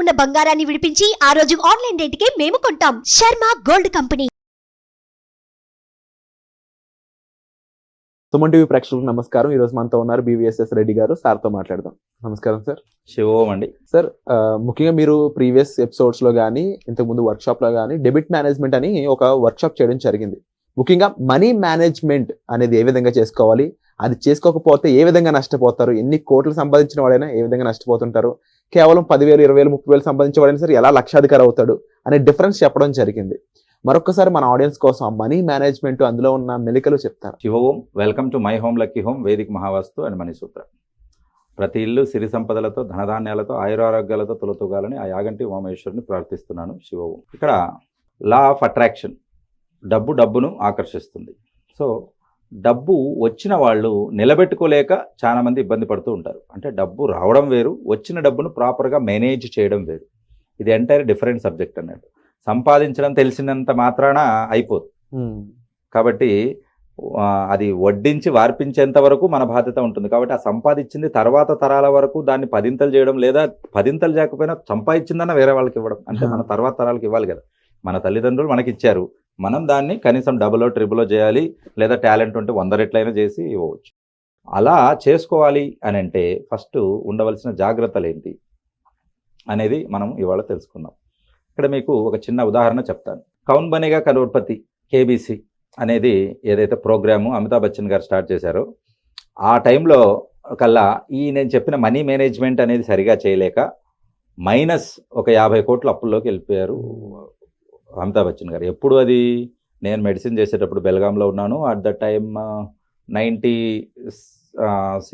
ఉన్న బంగారాన్ని విడిపించి ఆ రోజు ఆన్లైన్ రేటుకే మేము కొంటాం. Sharma gold company. Suman TV ప్రేక్షకులకు నమస్కారం. ఈ రోజు మనతో ఉన్నారు బీవీఎస్ఎస్ రెడ్డి గారు. సార్తో మాట్లాడదాం. నమస్కారం సార్. శివోం అండి. సార్ ముఖ్యంగా మీరు ప్రీవియస్ ఎపిసోడ్స్లో కానీ ఇంతకుముందు వర్క్షాప్లో కానీ డెబిట్ మేనేజ్మెంట్ అని ఒక వర్క్షాప్ చేయడం జరిగింది. ముఖ్యంగా మనీ మేనేజ్మెంట్ అనేది ఏ విధంగా చేసుకోవాలి? అది చేసుకోకపోతే ఏ విధంగా నష్టపోతారు? ఎన్ని కోట్లు సంపాదించిన వాడైనా ఏ విధంగా నష్టపోతుంటారు? కేవలం పదివేలు ఇరవై వేలు ముప్పై వేలు సంపాదించే వాడైనా సరే ఎలా లక్షాధికారి అవుతాడు అనే డిఫరెన్స్ చెప్పడం జరిగింది. మరొకసారి మన ఆడియన్స్ కోసం మనీ మేనేజ్మెంట్ అందులో ఉన్న మెలికలు చెప్తారు. Shivom welcome to my home lucky home వేదిక మహావాస్తు అండ్ సూత్ర. ప్రతి ఇల్లు సిరి సంపదలతో ధనధాన్యాలతో ఆయురారోగ్యాలతో తొలతూగాలని ఆ యాగంటి ఉమామేశ్వరుని ప్రార్థిస్తున్నాను శివోం ఇక్కడ లా ఆఫ్ అట్రాక్షన్ డబ్బు డబ్బును ఆకర్షిస్తుంది. సో డబ్బు వచ్చిన వాళ్ళు నిలబెట్టుకోలేక చాలా మంది ఇబ్బంది పడుతూ ఉంటారు. అంటే డబ్బు రావడం వేరు వచ్చిన డబ్బును ప్రాపర్గా మేనేజ్ చేయడం వేరు. ఇది ఎంటైర్ డిఫరెంట్ సబ్జెక్ట్ అన్నట్టు. సంపాదించడం తెలిసినంత మాత్రాన అయిపోదు. కాబట్టి అది వడ్డించి వార్పించేంత వరకు మన బాధ్యత ఉంటుంది. కాబట్టి ఆ సంపాదించింది తర్వాత తరాల వరకు దాన్ని పదింతలు చేయడం లేదా పదింతలు చేయకపోయినా సంపాదించిందన్న వేరే వాళ్ళకి ఇవ్వడం. అంటే మన తర్వాత తరాలకు ఇవ్వాలి కదా. మన తల్లిదండ్రులు మనకి ఇచ్చారు మనం దాన్ని కనీసం డబులో ట్రిబులో చేయాలి లేదా టాలెంట్ ఉంటే వంద రెట్లైనా చేసి ఇవ్వవచ్చు. అలా చేసుకోవాలి అని అంటే ఫస్ట్ ఉండవలసిన జాగ్రత్తలు ఏంటి అనేది మనం ఇవాళ తెలుసుకుందాం. ఇక్కడ మీకు ఒక చిన్న ఉదాహరణ చెప్తాను. కౌన్ బనేగా కరోడ్పతి కేబీసీ అనేది ఏదైతే ప్రోగ్రాము అమితాబ్ బచ్చన్ గారు స్టార్ట్ చేశారో ఆ టైంలో కల్లా ఈ నేను చెప్పిన మనీ మేనేజ్మెంట్ అనేది సరిగా చేయలేక మైనస్ ఒక యాభై కోట్ల అప్పుల్లోకి వెళ్ళిపోయారు. అమితాబ్ బచ్చన్ గారు. ఎప్పుడు అది నేను మెడిసిన్ చేసేటప్పుడు బెల్గాంలో ఉన్నాను. At the time ninety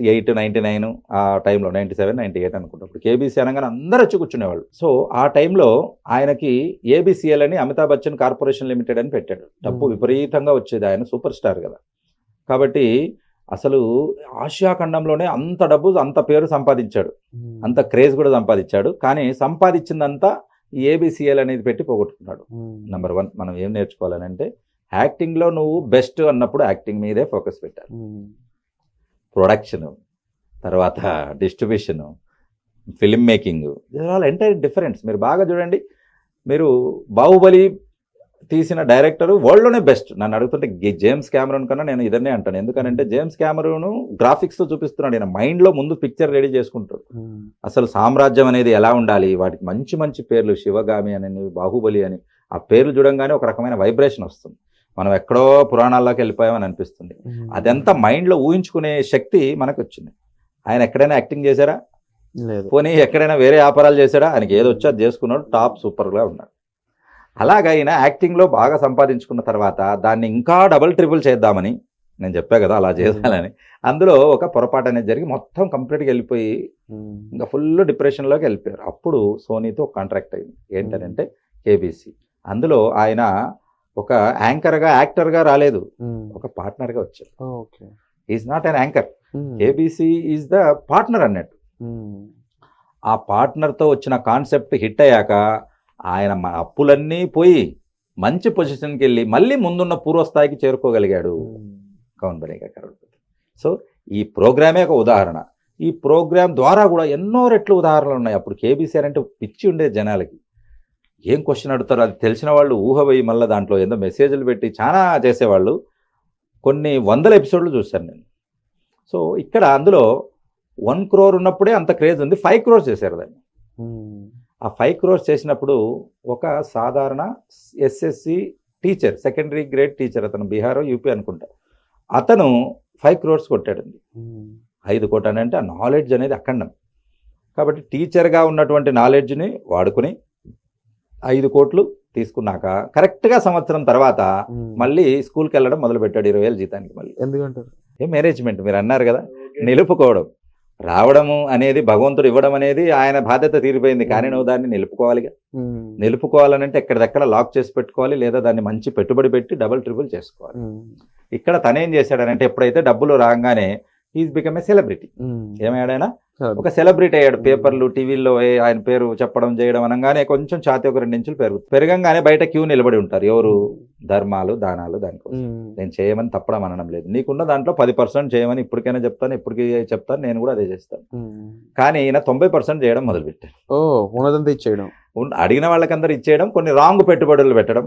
eight ninety nine ఆ టైంలో నైంటీ సెవెన్ నైంటీ ఎయిట్ అనుకుంటా అప్పుడు కేబీసీ అనగానే అందరూ వచ్చి కూర్చునేవాళ్ళు. సో ఆ టైంలో ఆయనకి ఏబిసిఎల్ అని అమితాబ్ బచ్చన్ కార్పొరేషన్ లిమిటెడ్ అని పెట్టాడు. డబ్బు Hmm. విపరీతంగా వచ్చేది ఆయన సూపర్ స్టార్ కదా. కాబట్టి అసలు ఆసియా ఖండంలోనే అంత డబ్బు అంత పేరు సంపాదించాడు. అంత క్రేజ్ కూడా సంపాదించాడు. కానీ సంపాదించిందంతా ఈ ఏబిసిఎల్ అనేది పెట్టి పోగొట్టుకున్నాడు. నెంబర్ వన్ మనం ఏం నేర్చుకోవాలని అంటే యాక్టింగ్లో నువ్వు బెస్ట్ అన్నప్పుడు యాక్టింగ్ మీదే ఫోకస్ పెట్టాలి. ప్రొడక్షన్ తర్వాత distribution film making all entire difference మీరు బాగా చూడండి మీరు బాహుబలి తీసిన డైరెక్టర్ వరల్డ్లోనే బెస్ట్. నన్ను అడుగుతుంటే జేమ్స్ కెమెరూన్ కన్నా నేను ఇదన్నే అంటాను. ఎందుకనంటే జేమ్స్ కెమెరూను గ్రాఫిక్స్తో చూపిస్తున్నాడు. ఆయన మైండ్లో ముందు పిక్చర్ రెడీ చేసుకుంటాడు. అసలు సామ్రాజ్యం అనేది ఎలా ఉండాలి? వాటికి మంచి మంచి పేర్లు శివగామి అని బాహుబలి అని ఆ పేర్లు చూడంగానే ఒక రకమైన వైబ్రేషన్ వస్తుంది. మనం ఎక్కడో పురాణాల్లోకి వెళ్ళిపోయామని అనిపిస్తుంది. అదంతా మైండ్లో ఊహించుకునే శక్తి మనకు వచ్చింది ఆయన ఎక్కడైనా యాక్టింగ్ చేశారా? పోనీ ఎక్కడైనా వేరే వ్యాపారాలు చేశాడా? ఆయనకి ఏది వచ్చో అది చేసుకున్నాడు. టాప్ సూపర్గా ఉన్నాడు. అలాగా ఆయన యాక్టింగ్లో బాగా సంపాదించుకున్న తర్వాత దాన్ని ఇంకా డబుల్ ట్రిపుల్ చేద్దామని నేను చెప్పా కదా అలా చేయాలని. అందులో ఒక పొరపాటు అనేది జరిగి మొత్తం కంప్లీట్గా వెళ్ళిపోయి ఇంకా ఫుల్ డిప్రెషన్లోకి వెళ్ళిపోయారు. అప్పుడు సోనీతో కాంట్రాక్ట్ అయింది. ఏంటంటే కేబీసీ అందులో ఆయన ఒక యాంకర్గా యాక్టర్గా రాలేదు. ఒక పార్ట్నర్గా వచ్చారు. Okay. Is not an anchor ABC is the partner అన్నట్టు. ఆ పార్ట్నర్తో వచ్చిన కాన్సెప్ట్ హిట్ అయ్యాక ఆయన మ- అప్పులన్నీ పోయి మంచి పొజిషన్కి వెళ్ళి మళ్ళీ ముందున్న పూర్వస్థాయికి చేరుకోగలిగాడు కౌన్ బనేగా కరోడ్పతి సో ఈ ప్రోగ్రామే ఒక ఉదాహరణ. ఈ ప్రోగ్రామ్ ద్వారా కూడా ఎన్నో రెట్లు ఉదాహరణలు ఉన్నాయి. అప్పుడు కేబీసీ అంటే పిచ్చి ఉండేది జనాలకి. ఏం క్వశ్చన్ అడుగుతారో? అది తెలిసిన వాళ్ళు ఊహ వేయి మళ్ళీ దాంట్లో ఏదో మెసేజ్లు పెట్టి చాలా చేసేవాళ్ళు. కొన్ని వందల ఎపిసోడ్లు చూశాను నేను. సో ఇక్కడ అందులో వన్ క్రోర్ ఉన్నప్పుడే అంత క్రేజ్ ఉంది. ఫైవ్ క్రోర్స్ చేశారు దాన్ని. ఆ ఫైవ్ క్రోర్స్ చేసినప్పుడు ఒక సాధారణ SSC teacher secondary grade teacher అతను బీహార్ యూపీ అనుకుంటా. అతను ఫైవ్ క్రోర్స్ కొట్టాడండి. ఐదు కోట్లు అంటే ఆ నాలెడ్జ్ అనేది అఖండం. కాబట్టి టీచర్గా ఉన్నటువంటి నాలెడ్జ్ని వాడుకుని ఐదు కోట్లు తీసుకున్నాక కరెక్ట్గా సంవత్సరం తర్వాత మళ్ళీ స్కూల్కి వెళ్ళడం మొదలుపెట్టాడు ఇరవై వేలు జీతానికి మళ్ళీ. ఎందుకంటారు? ఏ మేనేజ్మెంట్ మీరు అన్నారు కదా. నిలుపుకోవడం. రావడము అనేది భగవంతుడు ఇవ్వడం అనేది ఆయన బాధ్యత తీరిపోయింది. కానీ నువ్వు దాన్ని నిలుపుకోవాలిగా నిలుపుకోవాలనంటే ఎక్కడిదెక్కడ లాక్ చేసి పెట్టుకోవాలి లేదా దాన్ని మంచి పెట్టుబడి పెట్టి డబుల్ ట్రిపుల్ చేసుకోవాలి. ఇక్కడ తనేం చేశాడనంటే ఎప్పుడైతే డబ్బులు రాగానే ఈజ్ బికమ్ ఏ సెలబ్రిటీ. ఏమయ్యాడైనా. ఒక సెలబ్రిటీ అయ్యాడు. పేపర్లు టీవీల్లో ఆయన పేరు చెప్పడం చేయడం అనగానే కొంచెం ఛాతి ఒక రెండు ఇంచులు పెరుగుతుంది పెరగంగానే బయట క్యూ నిలబడి ఉంటారు. ఎవరు? ధర్మాలు దానాలు దానికోసం. ఉమ్. నేను చేయమని తప్పడం అనడం లేదు. నీకున్న దాంట్లో పది పర్సెంట్ చేయమని ఇప్పటికైనా చెప్తాను ఇప్పటికీ చెప్తాను నేను కూడా అదే చేస్తాను. కానీ ఈయన తొంభై పర్సెంట్ చేయడం మొదలుపెట్టాను ఓ ఉన్నదంతా ఇచ్చేయడం. అడిగిన వాళ్ళకందరూ ఇచ్చేయడం కొన్ని రాంగ్ పెట్టుబడులు పెట్టడం.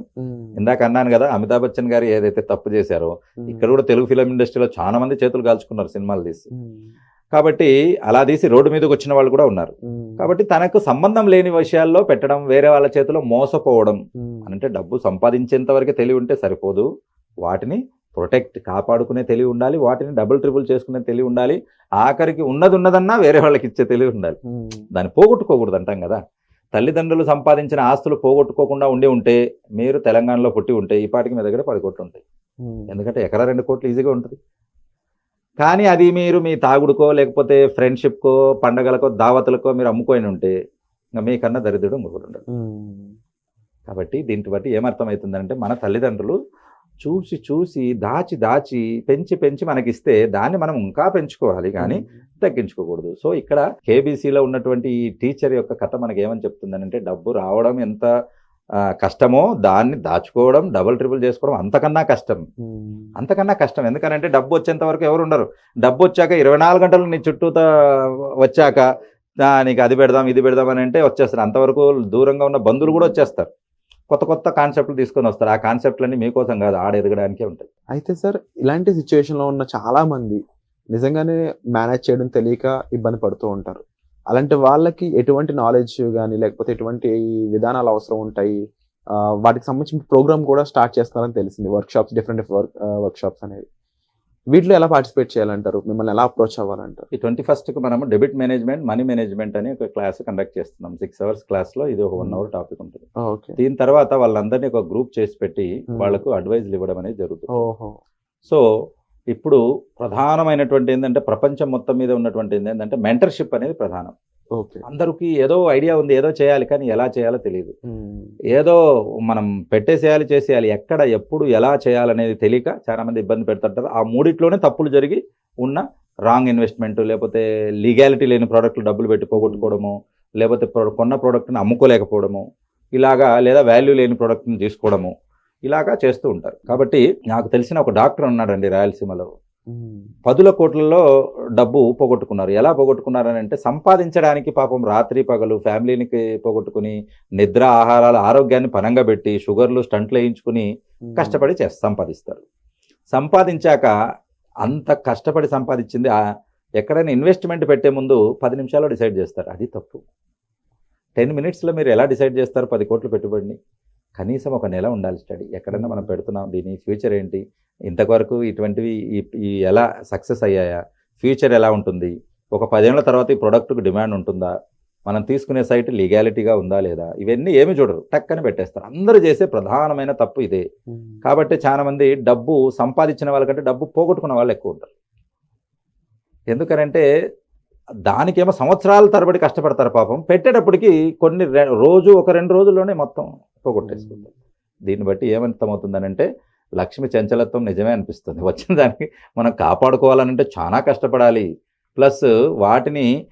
ఇందాక అన్నాను కదా అమితాబ్ బచ్చన్ గారు ఏదైతే తప్పు చేశారో. ఇక్కడ కూడా తెలుగు ఫిలిం ఇండస్ట్రీలో చాలా మంది చేతులు కాల్చుకున్నారు సినిమాలు తీసి. కాబట్టి అలా తీసి రోడ్డు మీదకి వచ్చిన వాళ్ళు కూడా ఉన్నారు. కాబట్టి తనకు సంబంధం లేని విషయాల్లో పెట్టడం వేరే వాళ్ళ చేతిలో మోసపోవడం. అంటే డబ్బు సంపాదించేంత వరకే తెలివి ఉంటే సరిపోదు వాటిని ప్రొటెక్ట్ కాపాడుకునే తెలివి ఉండాలి వాటిని డబుల్ ట్రిపుల్ చేసుకునే తెలివి ఉండాలి ఆఖరికి ఉన్నది ఉన్నదన్నా వేరే వాళ్ళకి ఇచ్చే తెలివి ఉండాలి. దాన్ని పోగొట్టుకోకూడదు అంటాం కదా తల్లిదండ్రులు సంపాదించిన ఆస్తులు పోగొట్టుకోకుండా ఉండి ఉంటే మీరు తెలంగాణలో పుట్టి ఉంటే ఈ పాటికి మీ దగ్గర పది కోట్లు ఉంటాయి. ఎందుకంటే ఎకరా రెండు కోట్లు ఈజీగా ఉంటుంది. కానీ అది మీరు మీ తాగుడుకో లేకపోతే ఫ్రెండ్షిప్కో పండగలకో దావతులకో మీరు అమ్ముకొని ఉంటే ఇంకా మీకన్నా దరిద్రుడు ఇంకొకటి ఉమ్. కాబట్టి దీంట్లో బట్టి ఏమర్థమవుతుందంటే మన తల్లిదండ్రులు చూసి చూసి దాచి దాచి పెంచి పెంచి మనకిస్తే దాన్ని మనం ఇంకా పెంచుకోవాలి. కానీ తగ్గించుకోకూడదు. సో ఇక్కడ కేబీసీలో ఉన్నటువంటి ఈ టీచర్ యొక్క కథ మనకి ఏమని చెప్తుందనంటే డబ్బు రావడం ఎంత కష్టమో దాన్ని దాచుకోవడం డబుల్ ట్రిపుల్ చేసుకోవడం అంతకన్నా కష్టం. అంతకన్నా కష్టం. ఎందుకంటే డబ్బు వచ్చేంత వరకు ఎవరు ఉండరు. డబ్బు వచ్చాక ఇరవై నాలుగు గంటలు నీ చుట్టూతా వచ్చాక "ఆ, నీకు అది పెడదాం ఇది పెడదాం అని అంటే వచ్చేస్తారు. అంతవరకు దూరంగా ఉన్న బంధువులు కూడా వచ్చేస్తారు. కొత్త కొత్త కాన్సెప్ట్లు తీసుకొని వస్తారు. ఆ కాన్సెప్ట్లన్నీ మీకోసం కాదు ఆడ ఎదగడానికే ఉంటాయి. అయితే సార్ ఇలాంటి సిచ్యువేషన్లో ఉన్న చాలా మంది నిజంగానే మేనేజ్ చేయడం తెలియక ఇబ్బంది పడుతూ ఉంటారు. అలాంటి వాళ్ళకి ఎటువంటి నాలెడ్జ్ కానీ లేకపోతే ఎటువంటి విధానాలు అవసరం ఉంటాయి? వాటికి సంబంధించిన ప్రోగ్రామ్ కూడా స్టార్ట్ చేస్తున్నారని తెలిసింది. Workshops different work workshops అనేవి. వీటిలో ఎలా పార్టిసిపేట్ చేయాలంటారు? మిమ్మల్ని ఎలా అప్రోచ్ అవ్వాలంటారు? ఈ ట్వంటీ ఫస్ట్కి మనము డెబిట్ మేనేజ్మెంట్ మనీ మేనేజ్మెంట్ అని ఒక క్లాస్ కండక్ట్ చేస్తున్నాం. సిక్స్ అవర్స్ క్లాస్లో ఇది ఒక వన్ అవర్ టాపిక్ ఉంటుంది. ఓకే దీని తర్వాత వాళ్ళందరినీ ఒక గ్రూప్ చేసి పెట్టి Hmm. వాళ్ళకు అడ్వైజ్లు ఇవ్వడం అనేది జరుగుతుంది. ఓహో. సో ఇప్పుడు ప్రధానమైనటువంటి ఏంటంటే ప్రపంచం మొత్తం మీద ఉన్నటువంటి ఏంటంటే మెంటర్షిప్ అనేది ప్రధానం. ఓకే. అందరికీ ఏదో ఐడియా ఉంది ఏదో చేయాలి కానీ ఎలా చేయాలో తెలియదు. ఏదో మనం పెట్టేసేయాలి చేసేయాలి ఎక్కడ ఎప్పుడు ఎలా చేయాలనేది తెలియక చాలా మంది ఇబ్బంది పెడుతుంటారు. ఆ మూడిట్లోనే తప్పులు జరిగి ఉన్న రాంగ్ ఇన్వెస్ట్మెంట్ లేకపోతే లీగాలిటీ లేని ప్రోడక్ట్లు డబ్బులు పెట్టి పోగొట్టుకోవడము లేకపోతే కొన్న ప్రోడక్ట్ని అమ్ముకోలేకపోవడము ఇలాగా లేదా వాల్యూ లేని ప్రోడక్ట్ని తీసుకోవడము ఇలాగా చేస్తూ ఉంటారు. కాబట్టి నాకు తెలిసిన ఒక డాక్టర్ ఉన్నాడండి రాయలసీమలో. పదుల కోట్లలో డబ్బు పోగొట్టుకున్నారు. ఎలా పోగొట్టుకున్నారని అంటే సంపాదించడానికి పాపం రాత్రి పగలు ఫ్యామిలీనికి పోగొట్టుకుని నిద్ర ఆహారాల ఆరోగ్యాన్ని పనంగా పెట్టి షుగర్లు స్టంట్లు వేయించుకుని. కష్టపడి చేసి సంపాదిస్తారు. సంపాదించాక అంత కష్టపడి సంపాదించింది ఎక్కడైనా ఇన్వెస్ట్మెంట్ పెట్టే ముందు పది నిమిషాల్లో డిసైడ్ చేస్తారు. అది తప్పు. టెన్ మినిట్స్లో మీరు ఎలా డిసైడ్ చేస్తారు? పది కోట్లు పెట్టుబడిని. కనీసం ఒక నెల ఉండాలి స్టడీ. ఎక్కడైనా మనం పెడుతున్నాం దీని ఫ్యూచర్ ఏంటి? ఇంతవరకు ఇటువంటివి ఈ- ఎలా సక్సెస్ అయ్యాయా? ఫ్యూచర్ ఎలా ఉంటుంది? ఒక పదేళ్ళ తర్వాత ఈ ప్రోడక్ట్కి డిమాండ్ ఉంటుందా? మనం తీసుకునే సైట్ లీగాలిటీగా ఉందా లేదా? ఇవన్నీ ఏమి చూడరు. టక్కని పెట్టేస్తారు. అందరూ చేసే ప్రధానమైన తప్పు ఇదే. కాబట్టి చాలా మంది డబ్బు సంపాదించిన వాళ్ళకంటే డబ్బు పోగొట్టుకున్న వాళ్ళు ఎక్కువ ఉంటారు. ఎందుకనంటే దానికేమో సంవత్సరాల తరబడి కష్టపడతారు పాపం. పెట్టేటప్పటికి కొన్ని రె- రోజు ఒక రెండు రోజుల్లోనే మొత్తం పోగొట్టేసుకుంటారు. దీన్ని బట్టి ఏమర్థమవుతుందనంటే లక్ష్మి చంచలత్వం నిజమే అనిపిస్తుంది. వచ్చిన దానికి మనం కాపాడుకోవాలనంటే చాలా కష్టపడాలి. ప్లస్ వాటిని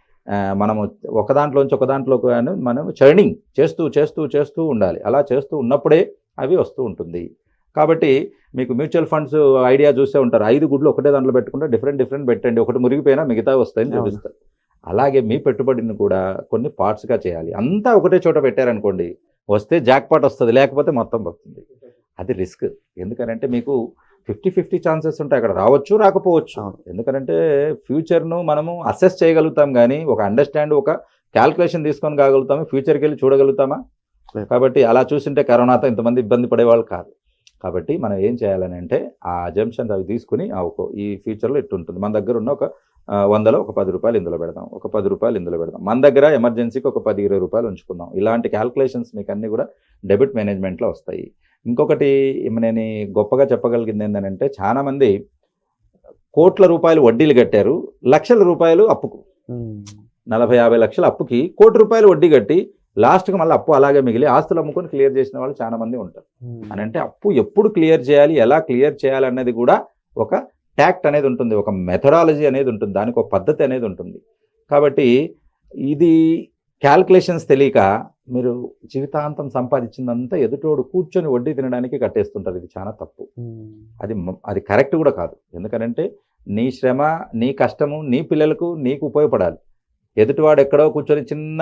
మనము ఒక దాంట్లోంచి ఒక దాంట్లోకి మనం చర్నింగ్ చేస్తూ చేస్తూ చేస్తూ ఉండాలి. అలా చేస్తూ ఉన్నప్పుడే అవి వస్తూ ఉంటుంది. కాబట్టి మీకు మ్యూచువల్ ఫండ్స్ ఐడియా చూసే ఉంటారు. ఐదు గుడ్లు ఒకటే దాంట్లో పెట్టుకుంటే డిఫరెంట్ డిఫరెంట్ పెట్టండి. ఒకటి మురిగిపోయినా మిగతా వస్తాయని. చూపిస్తారు. అలాగే మీ పెట్టుబడిని కూడా కొన్ని పార్ట్స్గా చేయాలి. అంతా ఒకటే చోట పెట్టారనుకోండి వస్తే జాక్ పాట్ వస్తుంది. లేకపోతే మొత్తం వస్తుంది. అది రిస్క్ ఎందుకనంటే మీకు ఫిఫ్టీ ఫిఫ్టీ ఛాన్సెస్ ఉంటాయి. అక్కడ రావచ్చు రాకపోవచ్చు. ఎందుకంటే ఫ్యూచర్ను మనము అసెస్ చేయగలుగుతాం కానీ ఒక అండర్స్టాండ్ ఒక క్యాల్కులేషన్ తీసుకొని కాగలుగుతాము? ఫ్యూచర్కి వెళ్ళి చూడగలుగుతామా. కాబట్టి అలా చూసింటే కరోనాతో ఇంతమంది ఇబ్బంది పడేవాళ్ళు కాదు. కాబట్టి మనం ఏం చేయాలని అంటే ఆ జంక్షన్స్ అవి తీసుకుని ఆ ఒక ఈ ఫ్యూచర్లో ఇట్టు ఉంటుంది. మన దగ్గర ఉన్న ఒక వందలో ఒక పది రూపాయలు ఇందులో పెడదాం. ఒక పది రూపాయలు ఇందులో పెడదాం. మన దగ్గర ఎమర్జెన్సీకి ఒక పది ఇరవై రూపాయలు ఉంచుకుందాం. ఇలాంటి క్యాల్కులేషన్స్ మీకు అన్నీ కూడా డెబిట్ మేనేజ్మెంట్లో వస్తాయి. ఇంకొకటి నేను గొప్పగా చెప్పగలిగింది ఏంటంటే చాలా మంది కోట్ల రూపాయలు వడ్డీలు కట్టారు లక్షల రూపాయలు అప్పుకు. నలభై యాభై లక్షల అప్పుకి కోటి రూపాయలు వడ్డీ కట్టి లాస్ట్కి మళ్ళీ అప్పు అలాగే మిగిలి ఆస్తులు అమ్ముకొని క్లియర్ చేసిన వాళ్ళు చాలా మంది ఉంటారు. అని అంటే అప్పు ఎప్పుడు క్లియర్ చేయాలి ఎలా క్లియర్ చేయాలి అన్నది కూడా ఒక ట్యాక్ట్ అనేది ఉంటుంది ఒక మెథడాలజీ అనేది ఉంటుంది దానికి ఒక పద్ధతి అనేది ఉంటుంది. కాబట్టి ఇది క్యాల్కులేషన్స్ తెలియక మీరు జీవితాంతం సంపాదించిందంతా ఎదుటోడు కూర్చొని వడ్డీ తినడానికి కట్టేస్తుంటారు ఇది చాలా తప్పు. అది అది కరెక్ట్ కూడా కాదు. ఎందుకంటే నీ శ్రమ నీ కష్టము నీ పిల్లలకు నీకు ఉపయోగపడాలి. ఎదుటివాడు ఎక్కడో కూర్చొని చిన్న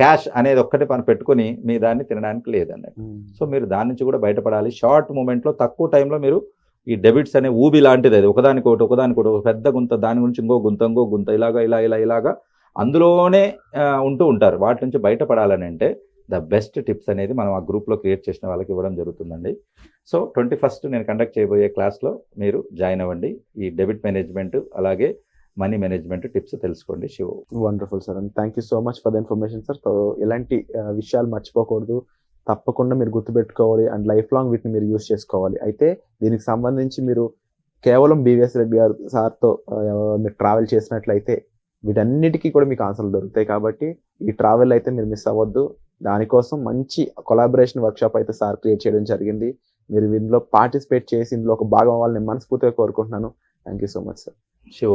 క్యాష్ అనేది ఒక్కటి పని పెట్టుకొని మీ దాన్ని తినడానికి లేదన్నట్టు. సో మీరు దాని నుంచి కూడా బయటపడాలి. షార్ట్ మూమెంట్లో తక్కువ టైంలో మీరు ఈ డెబిట్స్ అనే ఊబి లాంటిది అది. ఒకదానికొకటి ఒకదానికొకటి ఒక పెద్ద గుంత దాని గురించి ఇంకో గుంత ఇంకో గుంత ఇలాగా ఇలా ఇలా ఇలాగా అందులోనే ఉంటూ ఉంటారు. వాటి నుంచి బయటపడాలని అంటే ద బెస్ట్ టిప్స్ అనేది మనం ఆ గ్రూప్లో క్రియేట్ చేసిన వాళ్ళకి ఇవ్వడం జరుగుతుందండి. సో ట్వంటీ ఫస్ట్ నేను కండక్ట్ చేయబోయే క్లాస్లో మీరు జాయిన్ అవ్వండి. ఈ డెబిట్ మేనేజ్మెంట్ అలాగే మనీ మేనేజ్మెంట్ టిప్స్ తెలుసుకోండి Shiva. Wonderful sir and thank you so much for the information sir so ఇలాంటి ఆ, విషయాలు మర్చిపోకూడదు. తప్పకుండా మీరు గుర్తుపెట్టుకోవాలి. అండ్ లైఫ్ లాంగ్ వీటిని మీరు యూస్ చేసుకోవాలి. అయితే దీనికి సంబంధించి మీరు కేవలం బీవీఎస్ రెడ్డి గారు సార్తో ఆ, మీరు ట్రావెల్ చేసినట్లయితే వీటన్నిటికీ కూడా మీకు ఆన్సర్లు దొరుకుతాయి కాబట్టి ఈ ట్రావెల్ అయితే మీరు మిస్ అవ్వద్దు. దానికోసం మంచి కొలాబరేషన్ వర్క్షాప్ అయితే సార్ క్రియేట్ చేయడం జరిగింది. మీరు ఇందులో పార్టిసిపేట్ చేసి ఇందులో ఒక భాగం అవ్వాలని మనస్ఫూర్తిగా కోరుకుంటున్నాను. Thank you so much sir Shiva